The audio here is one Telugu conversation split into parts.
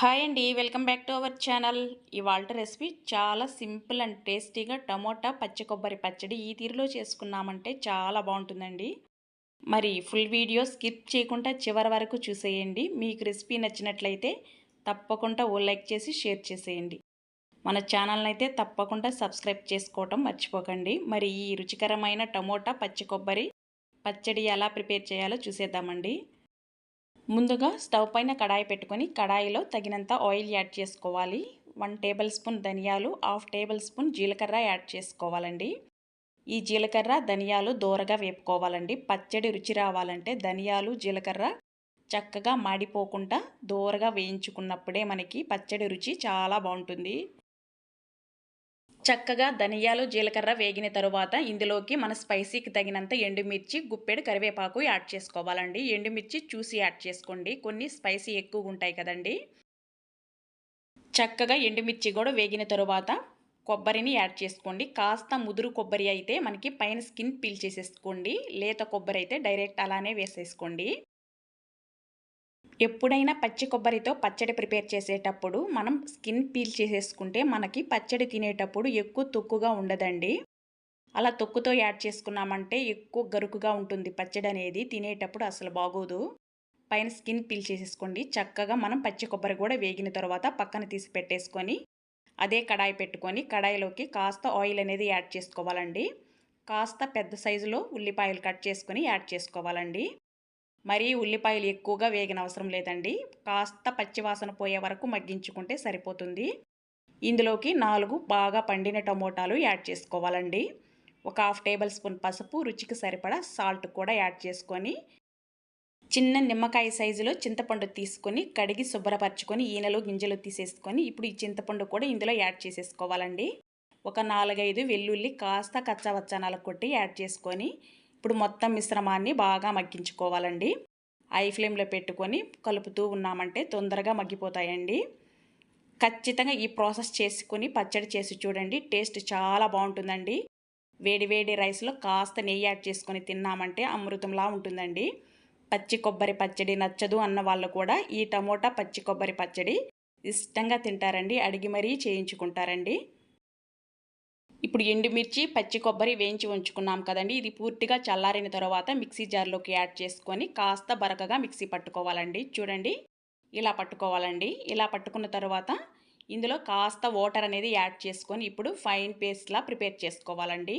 హాయ్ అండి welcome back to our channel. ఇవాళ రెసిపీ చాలా సింపుల్ అండ్ టేస్టీగా టమోటా పచ్చి కొబ్బరి పచ్చడి ఈ తీరులో చేసుకున్నామంటే చాలా బాగుంటుందండి. మరి ఫుల్ వీడియో స్కిప్ చేయకుండా చివరి వరకు చూసేయండి. మీకు రెసిపీ నచ్చినట్లయితే తప్పకుండా ఓ లైక్ చేసి షేర్ చేసేయండి. మన ఛానల్ని అయితే తప్పకుండా సబ్స్క్రైబ్ చేసుకోవటం మర్చిపోకండి. మరి ఈ రుచికరమైన టమోటా పచ్చి కొబ్బరి పచ్చడి ఎలా ప్రిపేర్ చేయాలో చూసేద్దామండి. ముందుగా స్టవ్ పైన కడాయి పెట్టుకొని కడాయిలో తగినంత ఆయిల్ యాడ్ చేసుకోవాలి. వన్ టేబుల్ స్పూన్ ధనియాలు హాఫ్ టేబుల్ స్పూన్ జీలకర్ర యాడ్ చేసుకోవాలండి. ఈ జీలకర్ర ధనియాలు దూరగా వేపుకోవాలండి. పచ్చడి రుచి రావాలంటే ధనియాలు జీలకర్ర చక్కగా మాడిపోకుండా దూరగా వేయించుకున్నప్పుడే మనకి పచ్చడి రుచి చాలా బాగుంటుంది. చక్కగా ధనియాలు జీలకర్ర వేగిన తరువాత ఇందులోకి మన స్పైసీకి తగినంత ఎండుమిర్చి గుప్పెడు కరివేపాకు యాడ్ చేసుకోవాలండి. ఎండుమిర్చి చూసి యాడ్ చేసుకోండి. కొన్ని స్పైసీ ఎక్కువ ఉంటాయి కదండి. చక్కగా ఎండుమిర్చి కూడా వేగిన తరువాత కొబ్బరిని యాడ్ చేసుకోండి. కాస్త ముదురు కొబ్బరి అయితే మనకి పైన స్కిన్ పీల్ చేసేసుకోండి. లేత కొబ్బరి అయితే డైరెక్ట్ అలానే వేసేసుకోండి. ఎప్పుడైనా పచ్చి కొబ్బరితో పచ్చడి ప్రిపేర్ చేసేటప్పుడు మనం స్కిన్ పీల్ చేసేసుకుంటే మనకి పచ్చడి తినేటప్పుడు ఎక్కువ తొక్కుగా ఉండదండి. అలా తొక్కుతో యాడ్ చేసుకున్నామంటే ఎక్కువ గరుకుగా ఉంటుంది పచ్చడి అనేది తినేటప్పుడు అసలు బాగోదు. పైన స్కిన్ పీల్ చేసేసుకోండి. చక్కగా మనం పచ్చి కొబ్బరి కూడా వేగిన తర్వాత పక్కన తీసి పెట్టేసుకొని అదే కడాయి పెట్టుకొని కడాయిలోకి కాస్త ఆయిల్ అనేది యాడ్ చేసుకోవాలండి. కాస్త పెద్ద సైజులో ఉల్లిపాయలు కట్ చేసుకొని యాడ్ చేసుకోవాలండి. మరీ ఉల్లిపాయలు ఎక్కువగా వేగిన అవసరం లేదండి. కాస్త పచ్చివాసన పోయే వరకు మగ్గించుకుంటే సరిపోతుంది. ఇందులోకి నాలుగు బాగా పండిన టమోటాలు యాడ్ చేసుకోవాలండి. ఒక హాఫ్ టేబుల్ స్పూన్ పసుపు రుచికి సరిపడా సాల్ట్ కూడా యాడ్ చేసుకొని చిన్న నిమ్మకాయ సైజులో చింతపండు తీసుకొని కడిగి శుభ్రపరచుకొని ఈనెలు గింజలు తీసేసుకొని ఇప్పుడు ఈ చింతపండు కూడా ఇందులో యాడ్ చేసేసుకోవాలండి. ఒక నాలుగైదు వెల్లుల్లి కాస్త కచ్చవచ్చనాలు కొట్టి యాడ్ చేసుకొని ఇప్పుడు మొత్తం మిశ్రమాన్ని బాగా మగ్గించుకోవాలండి. ఐ ఫ్లేమ్లో పెట్టుకొని కలుపుతూ ఉన్నామంటే తొందరగా మగ్గిపోతాయండి. ఖచ్చితంగా ఈ ప్రాసెస్ చేసుకొని పచ్చడి చేసి చూడండి టేస్ట్ చాలా బాగుంటుందండి. వేడి వేడి రైస్లో కాస్త నెయ్యి యాడ్ చేసుకొని తిన్నామంటే అమృతంలా ఉంటుందండి. పచ్చి కొబ్బరి పచ్చడి నచ్చదు అన్న వాళ్ళు కూడా ఈ టమోటా పచ్చి కొబ్బరి పచ్చడి ఇష్టంగా తింటారండి అడిగి మరీ చేయించుకుంటారండి. ఇప్పుడు ఎండుమిర్చి పచ్చి కొబ్బరి వేయించి ఉంచుకున్నాం కదండి. ఇది పూర్తిగా చల్లారిన తర్వాత మిక్సీ జార్లోకి యాడ్ చేసుకొని కాస్త బరకగా మిక్సీ పట్టుకోవాలండి. చూడండి ఇలా పట్టుకోవాలండి. ఇలా పట్టుకున్న తర్వాత ఇందులో కాస్త వాటర్ అనేది యాడ్ చేసుకొని ఇప్పుడు ఫైన్ పేస్ట్లా ప్రిపేర్ చేసుకోవాలండి.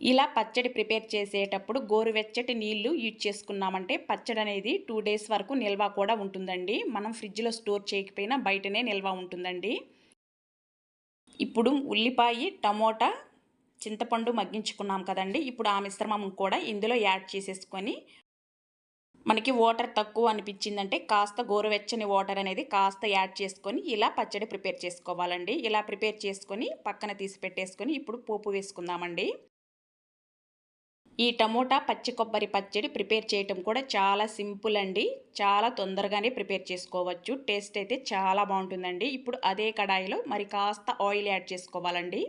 ఇలా పచ్చడి ప్రిపేర్ చేసేటప్పుడు గోరువెచ్చటి నీళ్ళు యూజ్ చేసుకున్నామంటే పచ్చడి అనేది టూ డేస్ వరకు నిల్వ కూడా ఉంటుందండి. మనం ఫ్రిడ్జ్లో స్టోర్ చేయకపోయినా బయటనే నిల్వ ఉంటుందండి. ఇప్పుడు ఉల్లిపాయ టమోటా చింతపండు మగ్గించుకున్నాం కదండి. ఇప్పుడు ఆ మిశ్రమం కూడా ఇందులో యాడ్ చేసేసుకొని మనకి వాటర్ తక్కువ అనిపించిందంటే కాస్త గోరువెచ్చని వాటర్ అనేది కాస్త యాడ్ చేసుకొని ఇలా పచ్చడి ప్రిపేర్ చేసుకోవాలండి. ఇలా ప్రిపేర్ చేసుకొని పక్కన తీసి పెట్టేసుకొని ఇప్పుడు పోపు వేసుకుందామండి. ఈ టమోటా పచ్చి కొబ్బరి పచ్చడి ప్రిపేర్ చేయటం కూడా చాలా సింపుల్ అండి. చాలా తొందరగానే ప్రిపేర్ చేసుకోవచ్చు. టేస్ట్ అయితే చాలా బాగుంటుందండి. ఇప్పుడు అదే కడాయిలో మరి కాస్త ఆయిల్ యాడ్ చేసుకోవాలండి.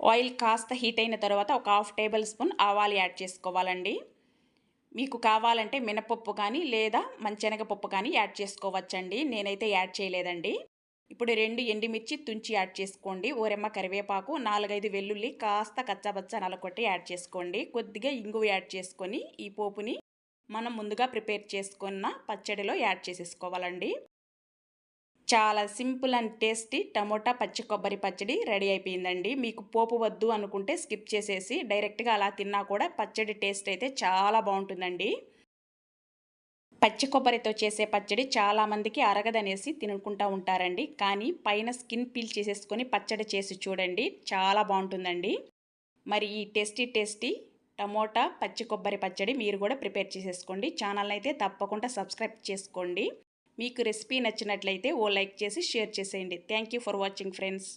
ఆయిల్ కాస్త హీట్ అయిన తర్వాత ఒక హాఫ్ టేబుల్ స్పూన్ ఆవాలు యాడ్ చేసుకోవాలండి. మీకు కావాలంటే మినపప్పు కానీ లేదా మంచెనగపప్పు కానీ యాడ్ చేసుకోవచ్చండి. నేనైతే యాడ్ చేయలేదండి. ఇప్పుడు రెండు ఎండిమిర్చి తుంచి యాడ్ చేసుకోండి. ఓరెమ్మ కరివేపాకు నాలుగైదు వెల్లుల్లి కాస్త కచ్చాబచ్చ నలకొట్టి యాడ్ చేసుకోండి. కొద్దిగా ఇంగువ యాడ్ చేసుకొని ఈ పోపుని మనం ముందుగా ప్రిపేర్ చేసుకున్న పచ్చడిలో యాడ్ చేసేసుకోవాలండి. చాలా సింపుల్ అండ్ టేస్టీ టమోటా పచ్చి కొబ్బరి పచ్చడి రెడీ అయిపోయిందండి. మీకు పోపు వద్దు అనుకుంటే స్కిప్ చేసేసి డైరెక్ట్గా అలా తిన్నా కూడా పచ్చడి టేస్ట్ అయితే చాలా బాగుంటుందండి. పచ్చి కొబ్బరితో చేసే పచ్చడి చాలామందికి అరగదనేసి తినుకుంటూ ఉంటారండి. కానీ పైన స్కిన్ పీల్ చేసేసుకొని పచ్చడి చేసి చూడండి. చాలా బాగుంటుందండి. మరి ఈ టేస్టీ టేస్టీ టమోటా పచ్చి కొబ్బరి పచ్చడి మీరు కూడా ప్రిపేర్ చేసేసుకోండి. ఛానల్ అయితే తప్పకుండా సబ్స్క్రైబ్ చేసుకోండి. మీకు రెసిపీ నచ్చినట్లయితే ఓ లైక్ చేసి షేర్ చేసేయండి. Thank for watching friends.